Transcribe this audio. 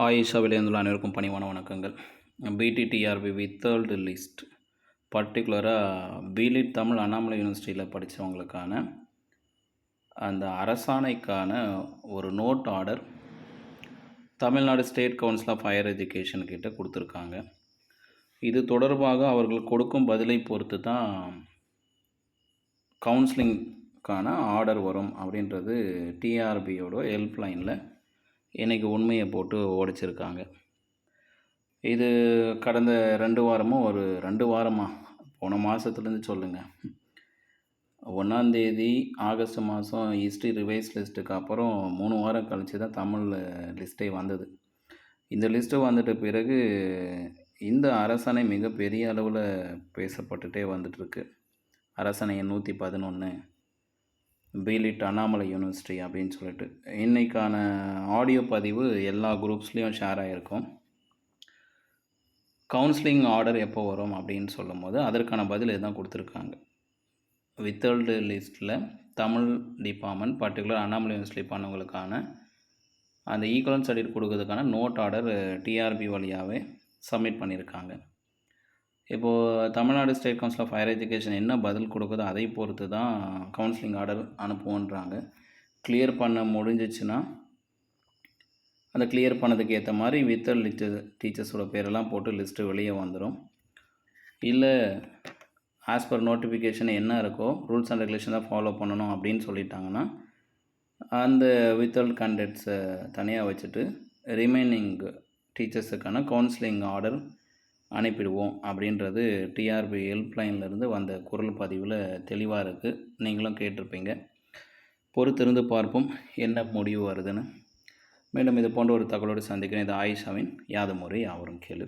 ஆயிஷா விளையாந்துள்ள அனைவருக்கும் பணிவான வணக்கங்கள். பிடிடிஆர்பி வித்தர்டு லிஸ்ட் பர்டிகுலராக பிலிட் தமிழ் அண்ணாமலை யூனிவர்சிட்டியில் படித்தவங்களுக்கான அந்த அரசாணைக்கான ஒரு note order Tamil Nadu state council of higher education கிட்ட கொடுத்துருக்காங்க. இது தொடர்பாக அவர்கள் கொடுக்கும் பதிலை பொறுத்து தான் கவுன்சிலிங்க்கான ஆர்டர் வரும் அப்படின்றது டிஆர்பியோட ஹெல்ப்லைனில் இன்றைக்கி உண்மையை போட்டு உடைச்சிருக்காங்க. இது கடந்த ரெண்டு வாரமும் ஒரு ரெண்டு வாரமாக போன மாதத்துலேருந்து சொல்லுங்கள் ஒன்றாந்தேதி ஆகஸ்ட் மாதம் ஹிஸ்ட்ரி ரிவைஸ் லிஸ்ட்டுக்கு அப்புறம் மூணு வாரம் கழித்து தான் தமிழ் லிஸ்ட்டே வந்தது. இந்த லிஸ்ட்டு வந்துட்ட பிறகு இந்த அரசணை மிகப்பெரிய அளவில் பேசப்பட்டுட்டே வந்துட்டுருக்கு அரசணையை நூற்றி பதினொன்று பீலிட் அண்ணாமலை யூனிவர்சிட்டி அப்படின்னு சொல்லிட்டு. இன்றைக்கான ஆடியோ பதிவு எல்லா குரூப்ஸ்லேயும் ஷேர் ஆகிருக்கும் கவுன்சிலிங் ஆர்டர் எப்போ வரும் அப்படின்னு சொல்லும் போது அதற்கான பதில் இதுதான் கொடுத்துருக்காங்க. வித்தல்டு லிஸ்ட்டில் Tamil department particular Annamalai university பண்ணவங்களுக்கான அந்த ஈக்குவலன்ஸ் சர்டிஃபிகேட் கொடுக்கறதுக்கான நோட் ஆர்டர் டிஆர்பி வழியாகவே சப்மிட் பண்ணியிருக்காங்க. இப்போது Tamil Nadu state council of higher education என்ன பதில் கொடுக்குதோ அதை பொறுத்து தான் கவுன்சிலிங் ஆர்டர் அனுப்புவோன்றாங்க. கிளியர் பண்ண முடிஞ்சிச்சுன்னா அந்த கிளியர் பண்ணதுக்கு ஏற்ற மாதிரி வித்தர் லிஸ்ட்டு டீச்சர்ஸோட பேரெல்லாம் போட்டு லிஸ்ட்டு வெளியே வந்துடும் இல்லை ஆஸ் பர் நோட்டிஃபிகேஷன் என்ன இருக்கோ ரூல்ஸ் அண்ட் ரெகுலேஷன் தான் ஃபாலோ பண்ணணும் அப்படின்னு சொல்லிட்டாங்கன்னா அந்த வித்தல் கேண்டிடேட்ஸை தனியாக வச்சுட்டு ரிமைனிங் டீச்சர்ஸுக்கான கவுன்சிலிங் ஆர்டர் அனுப்பிடுவோம் அப்படின்றது டிஆர்பி ஹெல்ப்லைன்லேருந்து வந்த குரல் பதிவில் தெளிவாக இருக்குது நீங்களும் கேட்டிருப்பீங்க. பொறுத்திருந்து பார்ப்போம் என்ன முடிவு வருதுன்னு. மேலும் இது போன்ற ஒரு தகவலோடு சந்திக்கிறேன். இது ஆயிஷாவின் யாதமுறை யாவரும் கேளு.